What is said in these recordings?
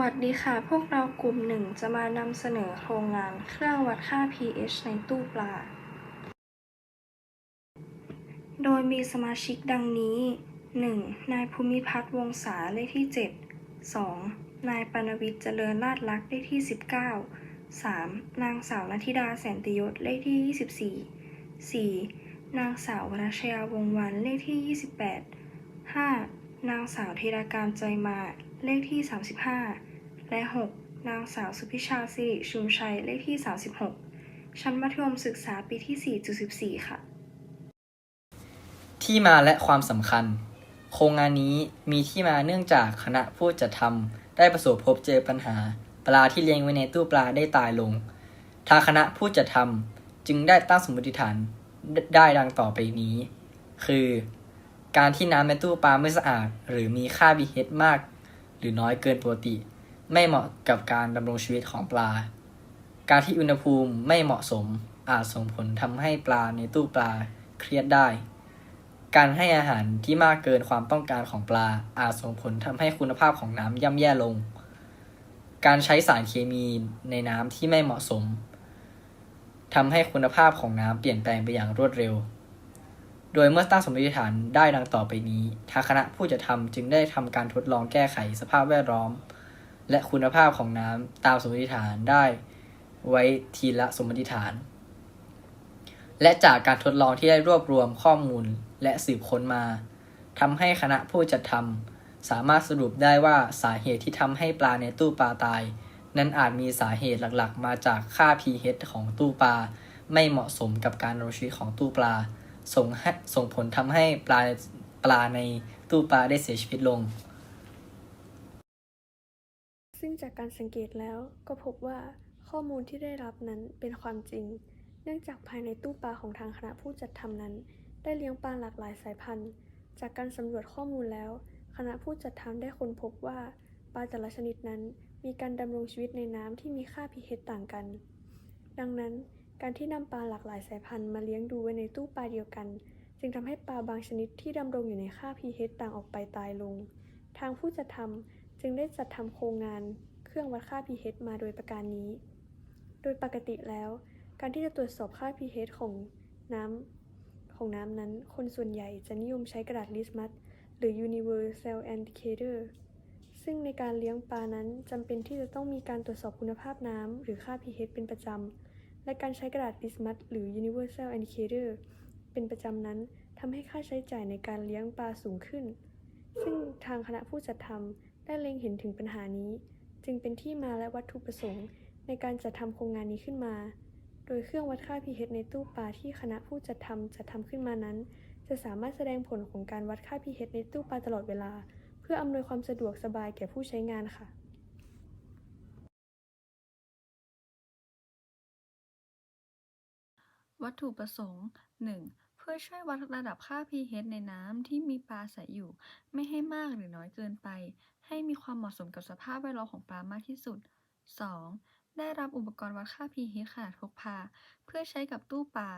วัสดีค่ะ พวกเรากลุ่มหนึ่งจะมานำเสนอโครงงานเครื่องวัดค่า pH ในตู้ปลา โดยมีสมาชิกดังนี้ 1. นายภูมิพัฒน์วงศาเลขที่ 7 2. นายปานวิทย์เจริญราชลักษ์เลขที่ 19 3. นางสาวนัทิดาแสนติยศเลขที่ 24 4. นางสาววรัชยาวงวันเลขที่ 28 5. นางสาวธีรการใจมา เลขที่ 35 และ 6. นางสาวสุพิชาสิริชุมชัย เลขที่ 36 ชั้นมัธยมศึกษาปีที่ 4.14 ค่ะ ที่มาและความสำคัญ โครงงานนี้มีที่มาเนื่องจากคณะผู้จัดทำได้ประสบพบเจอปัญหา ปลาที่เลี้ยงไว้ในตู้ปลาได้ตายลง ทางคณะผู้จัดทำจึงได้ตั้งสมมติฐานได้ดังต่อไปนี้ คือ การที่น้ำในตู้ปลาไม่สะอาด หรือมีค่า pH มาก หรือน้อยเกินปกติ ไม่เหมาะกับการดำรงชีวิตของปลา การที่อุณหภูมิไม่เหมาะสมอาจส่งผลทำให้ปลาในตู้ปลาเครียดได้ การให้อาหารที่มากเกินความต้องการของปลาอาจส่งผลทำให้คุณภาพของน้ำย่ำแย่ลง การใช้สารเคมีในน้ำที่ไม่เหมาะสมทำให้คุณภาพของน้ำเปลี่ยนแปลงไปอย่างรวดเร็ว โดยเมื่อตั้งสมมติฐานได้ดังต่อไปนี้ ทางคณะผู้จัดทำจึงได้ทำการทดลองแก้ไขสภาพแวดล้อม และคุณภาพของน้ำตามสมมติฐานได้ไว้ทีละสมมติฐาน และจากการทดลองที่ได้รวบรวมข้อมูลและสืบค้นมาทำให้คณะผู้จัดทำสามารถสรุปได้ว่าสาเหตุที่ทำให้ปลาในตู้ปลาตาย นั้นอาจมีสาเหตุหลักๆ มาจากค่า pH ของตู้ปลา ไม่เหมาะสมกับการดำรงชีวิตของตู้ปลา ส่งให้ส่งผลทำให้ปลาปลาในตู้ปลาได้เสียชีวิตลง ซึ่งจากการสังเกตแล้วก็พบว่าข้อมูลที่ได้รับนั้นเป็นความจริง เนื่องจากภายในตู้ปลาของทางคณะผู้จัดทำนั้น ได้เลี้ยงปลาหลากหลายสายพันธุ์ จากการสำรวจข้อมูลแล้ว คณะผู้จัดทำได้ค้นพบว่าปลาแต่ละชนิดนั้นมีการดำรงชีวิตในน้ำที่มีค่า pH ต่างกัน ดังนั้น การที่นำปลาหลากหลายสายพันธุ์มาเลี้ยงดูไว้ในตู้ปลาเดียวกัน จึงทำให้ปลาบางชนิดที่ดำรงอยู่ในค่า pH ต่างออกไปตายลง ทางผู้จัดทำจึงได้จัดทำโครงงานเครื่องวัดค่า pH มาโดยประการนี้ โดยปกติแล้ว การที่จะตรวจสอบค่า pH ของน้ำของน้ำนั้น คนส่วนใหญ่จะนิยมใช้กระดาษลิสมัสหรือ Universal Indicator ซึ่งในการเลี้ยงปลานั้นจำเป็นที่จะต้องมีการตรวจสอบคุณภาพน้ำหรือค่า pH เป็นประจำ และการใช้กระดาษลิสมัสหรือ Universal Indicator เป็นประจำนั้นทำให้ค่าใช้จ่ายในการเลี้ยงปลาสูงขึ้น ซึ่งทางคณะผู้จัดทำได้เล็งเห็นถึงปัญหานี้ จึงเป็นที่มาและวัตถุประสงค์ ในการจัดทำโครงงานนี้ขึ้นมา โดยเครื่องวัดค่า pH ในตู้ปลาที่คณะผู้จัดทำจัดทำขึ้นมานั้น จะสามารถแสดงผลของการวัดค่า pH ในตู้ปลาตลอดเวลา เพื่ออำนวยความสะดวกสบายแก่ผู้ใช้งานค่ะ วัตถุประสงค์ 1. เพื่อช่วยวัดระดับค่า pH ในน้ำที่มีปลาอาศัยอยู่ ไม่ให้มากหรือน้อยเกินไป ให้มีความเหมาะสมกับสภาพแวดล้อมของปลามากที่สุด 2. ได้รับอุปกรณ์วัดค่า pH ขนาดพกพา เพื่อใช้กับตู้ปลา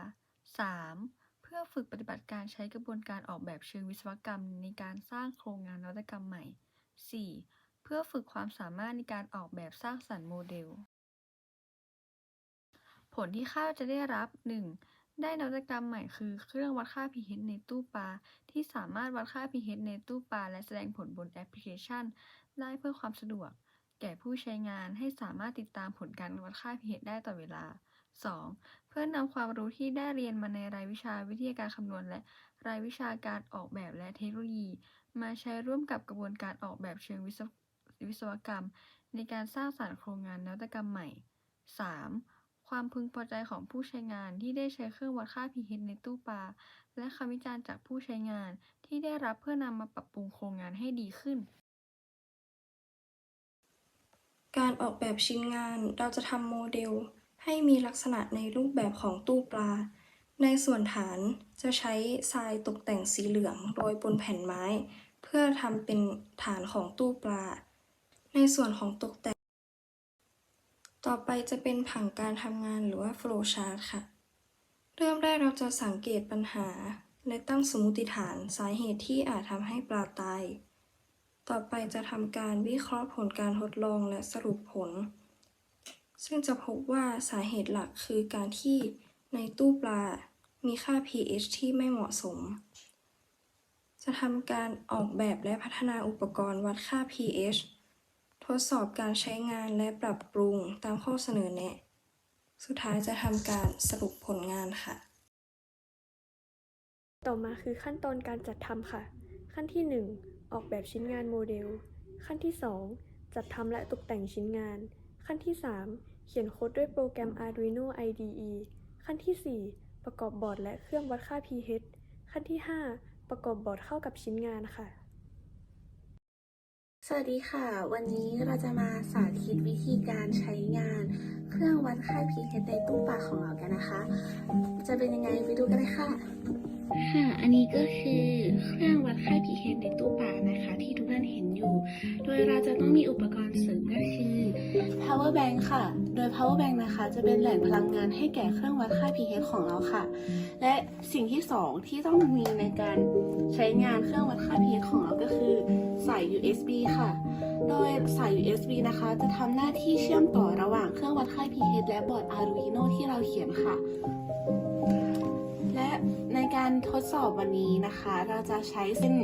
3. เพื่อฝึกปฏิบัติการใช้กระบวนการออกแบบเชิงวิศวกรรมในการสร้างโครงงานนวัตกรรมใหม่ 4. เพื่อฝึกความสามารถในการออกแบบสร้างสรรค์โมเดล ผลที่คาดว่าจะได้รับ 1. ได้นวัตกรรมใหม่คือเครื่องวัดค่า pH ในตู้ปลาที่สามารถวัดค่า pH ในตู้ปลาและแสดงผลบนแอปพลิเคชัน ได้เพื่อความสะดวก แก่ผู้ใช้งานให้สามารถติดตามผลการวัดค่า pH ได้ต่อเวลา 2. เพื่อนำความรู้ที่ได้เรียนมาในรายวิชาวิทยาการคำนวณ และรายวิชาการออกแบบและเทคโนโลยี มาใช้ร่วมกับกระบวนการออกแบบเชิงวิศวศวกรรม ในการสร้างสรรค์โครงงานนวัตกรรมใหม่ 3. ความพึงพอใจของผู้ใช้งานที่ได้ใช้เครื่องวัดค่า pH ในตู้ปลา และคำวิจารณ์จากผู้ใช้งานที่ได้รับเพื่อนำมาปรับปรุงโครงงานให้ดีขึ้น การออกแบบชิ้นงานเราจะทำโมเดล ให้มีลักษณะในรูปแบบของตู้ปลา ในส่วนฐานจะใช้ทรายตกแต่งสีเหลืองโรยบนแผ่นไม้ เพื่อทำเป็นฐานของตู้ปลา ในส่วนของตกแต่ง ต่อไปจะเป็นผังการทำงานหรือว่า flow chart ค่ะ เริ่มแรกเราจะสังเกตปัญหา และตั้งสมมติฐานสาเหตุที่อาจทำให้ปลาตาย ต่อไปจะทำการวิเคราะห์ผลการทดลองและสรุปผล ซึ่งจะพบว่าสาเหตุหลักคือการที่ในตู้ปลา มีค่า pH ที่ไม่เหมาะสม จะทำการออกแบบและพัฒนาอุปกรณ์วัดค่า pH ทดสอบการใช้งานและปรับปรุงตามข้อเสนอแนะ สุดท้ายจะทำการสรุปผลงานค่ะ ต่อมาคือขั้นตอนการจัดทำค่ะ ขั้นที่ 1 ออกแบบชิ้นงานโมเดล ขั้นที่ 2 จัดทำและตกแต่งชิ้นงาน ขั้นที่ 3 เขียนโค้ดด้วยโปรแกรม Arduino IDE ขั้นที่ 4 ประกอบบอร์ดและเครื่องวัดค่า pH ขั้นที่ 5 ประกอบบอร์ดเข้ากับชิ้นงานค่ะ สวัสดีค่ะ วันนี้เราจะมาสาธิตวิธีการใช้งาน เครื่องวัดค่า pH ในตู้ปลาของเรากันนะคะ จะเป็นยังไงไปดูกันเลยค่ะ ค่ะ อันนี้ก็คือเครื่องวัดค่า pH ในตู้ปลานะคะ ที่ทุกท่านเห็นอยู่ โดยเราจะต้องมีอุปกรณ์เสริมก็คือ power bank ค่ะ โดย power bank นะคะ จะเป็นแหล่งพลังงานให้แก่เครื่องวัดค่า pH ของเราค่ะ และสิ่งที่สองที่ต้องมีในการใช้งานเครื่องวัดค่า pH ของเราก็คือสาย USB ค่ะ โดยสาย USB นะคะ จะทำหน้าที่เชื่อมต่อระหว่างเครื่องวัดค่า pH และบอร์ด Arduino ที่เราเขียนค่ะ และในการทดสอบวันนี้นะคะ เราจะใช้เส้น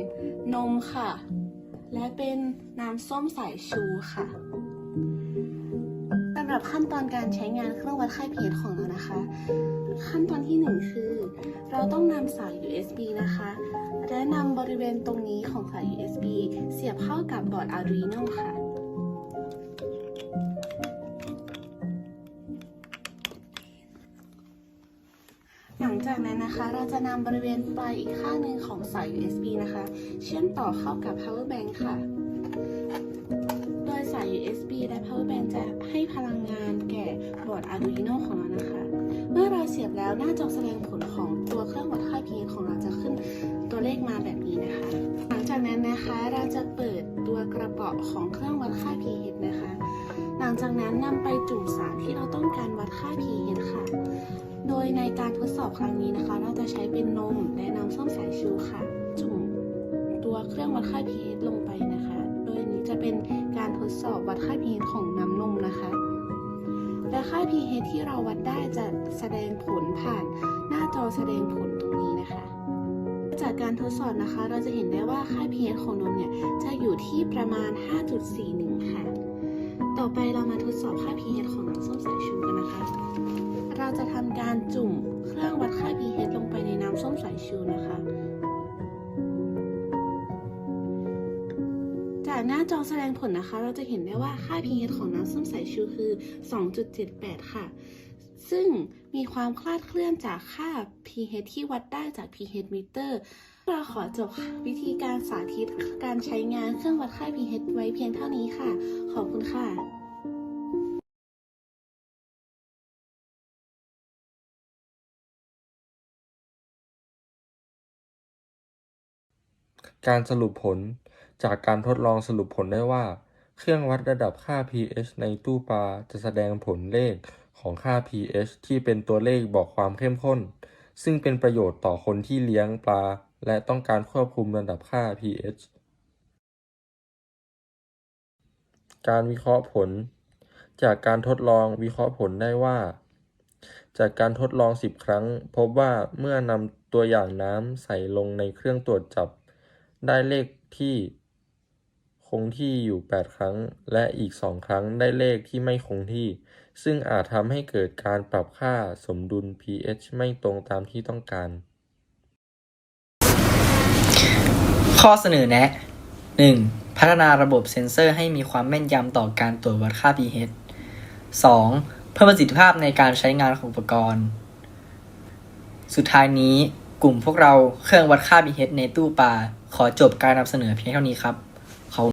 นมค่ะ และเป็นน้ำส้มสายชูค่ะ หรับขั้นตอนการใช้งานเครื่องวัดค่า pH ของเรานะคะ ขั้นตอนที่หนึ่งคือ เราต้องนำสาย USB นะคะ และนำบริเวณตรงนี้ของสาย USB เสียบเข้ากับบอร์ด Arduino ค่ะหลังจากนั้นนะคะ เราจะนำบริเวณปลายอีกข้างหนึ่งของสาย USB นะคะ เชื่อมต่อเข้ากับ power bank ค่ะ และ power bank จะให้พลังงานแก่บอร์ด Arduino ของเรานะคะ เมื่อเราเสียบแล้วหน้าจอแสดงผลของตัวเครื่องวัดค่า pH ของเราจะขึ้นตัวเลขมาแบบนี้นะคะ หลังจากนั้นนะคะเราจะเปิดตัวกระเป๋อของเครื่องวัดค่า pH นะคะ หลังจากนั้นนำไปจุ่มสารที่เราต้องการวัดค่า pH ค่ะ โดยในการทดสอบครั้งนี้นะคะ เราจะใช้เป็นนมและน้ำส้มสายชูค่ะ จุ่มตัวเครื่องวัดค่า pH ลงไปนะคะ ดยนี้จะเป็นการทดสอบวัดค่า pH ของน้ำนมนะคะ และค่า pH ที่เราวัดได้จะแสดงผลผ่านหน้าจอแสดงผลตรงนี้นะคะ จากการทดสอบนะคะ เราจะเห็นได้ว่าค่า pH ของนมเนี่ยจะอยู่ที่ประมาณ 5.41 ค่ะ ต่อไปเรามาทดสอบค่า pH ของน้ำส้มสายชูกันนะคะ เราจะทำการจุ่มเครื่องวัดค่า pH ลงไปในน้ำส้มสายชูนะคะ จากหน้าจอแสดงผลนะคะ เราจะเห็นได้ว่าค่า pH ของน้ำส้มสายชูคือ 2.78 ค่ะ ซึ่งมีความคลาดเคลื่อนจากค่า pH ที่วัดได้จาก pH meter เราขอจบวิธีการสาธิตการใช้งานเครื่องวัดค่า pH ไว้เพียงเท่านี้ค่ะ ขอบคุณค่ะการสรุปผล จากการทดลองสรุปผลได้ว่า เครื่องวัดระดับค่า pH ในตู้ปลาจะแสดงผลเลขของค่า pH ที่เป็นตัวเลขบอกความเข้มข้น ซึ่งเป็นประโยชน์ต่อคนที่เลี้ยงปลา และต้องการควบคุมระดับค่า pH การวิเคราะห์ผล จากการทดลองวิเคราะห์ผลได้ว่า จากการทดลอง 10 ครั้ง พบว่าเมื่อนำตัวอย่างน้ำใส่ลงในเครื่องตรวจจับ ได้เลขที่ คงที่อยู่ 8 ครั้ง และอีก 2 ครั้งได้เลขที่ไม่คงที่ ซึ่งอาจทำให้เกิดการปรับค่าสมดุล pH ไม่ตรงตามที่ต้องการ ข้อเสนอแนะ 1. พัฒนาระบบเซ็นเซอร์ให้มีความแม่นยำต่อการตรวจวัดค่า pH 2. เพิ่มประสิทธิภาพในการใช้งานของอุปกรณ์ สุดท้ายนี้กลุ่มพวกเราเครื่องวัดค่า pH ในตู้ปลาขอจบการนำเสนอเพียงเท่านี้ครับ